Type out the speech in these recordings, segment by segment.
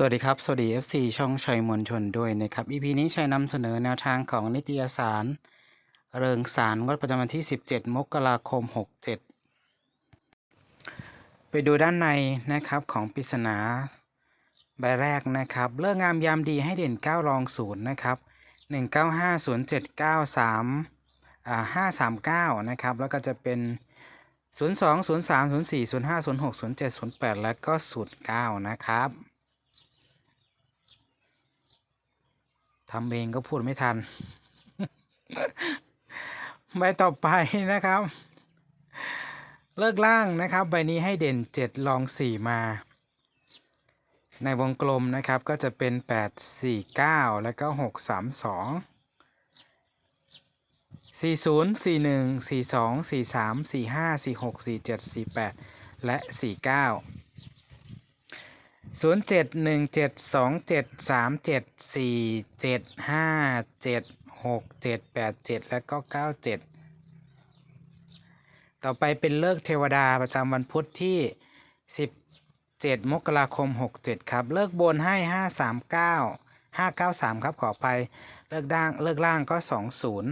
สวัสดีครับ สวัสดี FC ช่องชัยมวลชนด้วยนะครับ EP นี้ชัยนำเสนอแนวทางของนิตยสาร เริงสารงวดประจำวันที่ 17 มกราคม 67 ไปดูด้านในนะครับของปริศนาใบแรกนะครับเลิกงามยามดีให้เด่น 9 รองศูนย์นะครับ 1950793อ่า539 นะครับ แล้วก็จะเป็น 02 03 04 05 06 07 08 แล้วก็ 09 นะครับ ทำเองก็พูดไม่ทัน ใบต่อไปนะครับ เลิกล่างนะครับ ใบนี้ให้เด่น 7 ลอง 4 มา ในวงกลมนะครับก็จะเป็น 8 4 9 แล้วก็ 6 3 2 4 0 4 1 4 2 4 3 4 5 4 6 4 7 4 8 และ 49 ศูนย์เจ็ดหนึ่งเจ็ดสองเจ็ดสามเจ็ดสี่เจ็ดห้าเจ็ดหกเจ็ดแปดเจ็ดแล้วก็เก้าเจ็ดต่อไปเป็นเลิกเทวดาประจำวันพุธที่สิบเจ็ดมกราคมหกเจ็ดครับ เลิกบนให้ห้าสามเก้าห้าเก้าสามครับขอไปเลิกด่างเลิกล่างก็สองศูนย์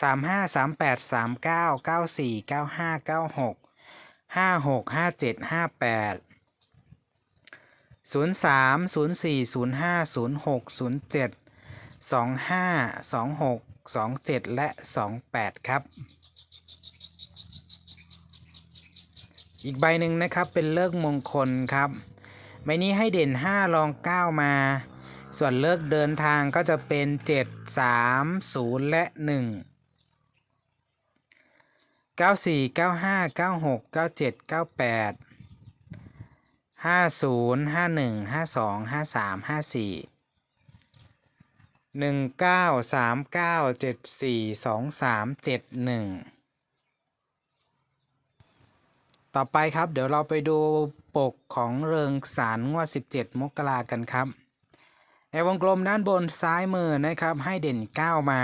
สามห้าสามแปดสามเก้าเก้าสี่เก้าห้าเก้าหกห้าหกห้าเจ็ดห้าแปด ศูนย์สามศูนย์สี่ศูนย์ห้าศูนย์หกศูนย์เจ็ดสองห้าสองหกสองเจ็ดและสองแปดครับ อีกใบหนึ่งนะครับเป็นเลิกมงคลครับ ใบนี้ให้เด่นห้ารองเก้ามา ส่วนเลิกเดินทางก็จะเป็นเจ็ดสามศูนย์และหนึ่งเก้าสี่เก้า ห้าศูนย์ห้าหนึ่งห้าสองห้าสามห้าสี่หนึ่งเก้าสามเก้าเจ็ดสี่สองสามเจ็ดหนึ่งต่อไปครับเดี๋ยวเราไปดูปกของเริงสารงวด 17 มกรากันครับ ในวงกลมด้านบนซ้ายมือนะครับ ให้เด่น 9 มา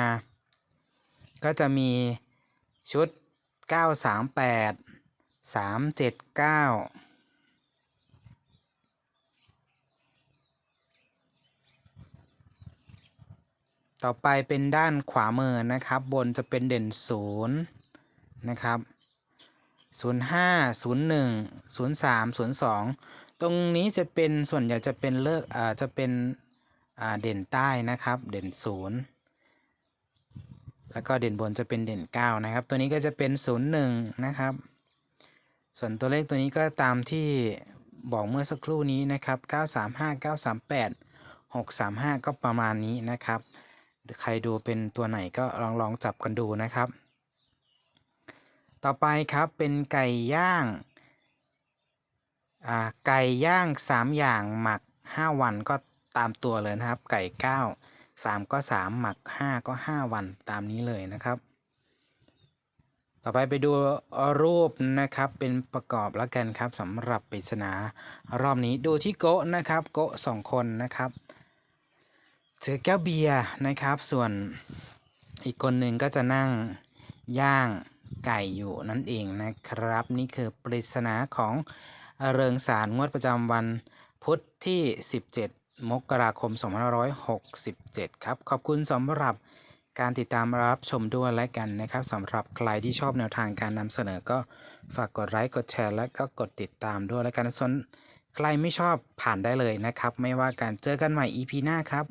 ก็จะมีชุด 938 379 ต่อไปเป็นด้านขวามือนะครับ บนจะเป็นเด่นศูนย์นะครับศูนย์ห้าศูนย์หนึ่งศูนย์สามศูนย์สองตรงนี้จะเป็นส่วนใหญ่จะเป็นเลิกอ่าจะเป็นอ่าเด่นใต้นะครับ เด่นศูนย์แล้วก็เด่นบนจะเป็นเด่นเก้านะครับ ตัวนี้ก็จะเป็นศูนย์หนึ่งนะครับ ส่วนตัวเลขตัวนี้ก็ตามที่บอกเมื่อสักครู่นี้นะครับเก้าสามห้าเก้าสามแปดหกสามห้าก็ประมาณนี้นะครับ ใครดูเป็นตัวไหนก็ลองลองจับกันดูนะครับ ต่อไปครับเป็นไก่ย่างไก่ย่าง 3 อย่างหมัก 5 วันก็ตามตัวเลยนะครับ ไก่ 9 3 ก็ 3 หมัก 5 ก็ 5 วันตามนี้เลยนะครับ ต่อไปไปดูรูปนะครับเป็นประกอบแล้วกันครับสำหรับปริศนารอบนี้ดูที่โกะนะครับ โกะสองคนนะครับ ถือแก้วเบียร์นะครับ ส่วนอีกคนหนึ่งก็จะนั่งย่างไก่อยู่นั่นเองนะครับ นี่คือปริศนาของเริงสารงวดประจำวันพุธที่ 17 มกราคม 2567 ครับ ขอบคุณสำหรับการติดตามรับชมด้วยและกันนะครับสำหรับใครที่ชอบแนวทางการนำเสนอก็ฝากกดไลค์กดแชร์ และก็กดติดตามด้วยและกันส่วนใครไม่ชอบผ่านได้เลยนะครับ ไม่ว่าการเจอกันใหม่ EP หน้าครับ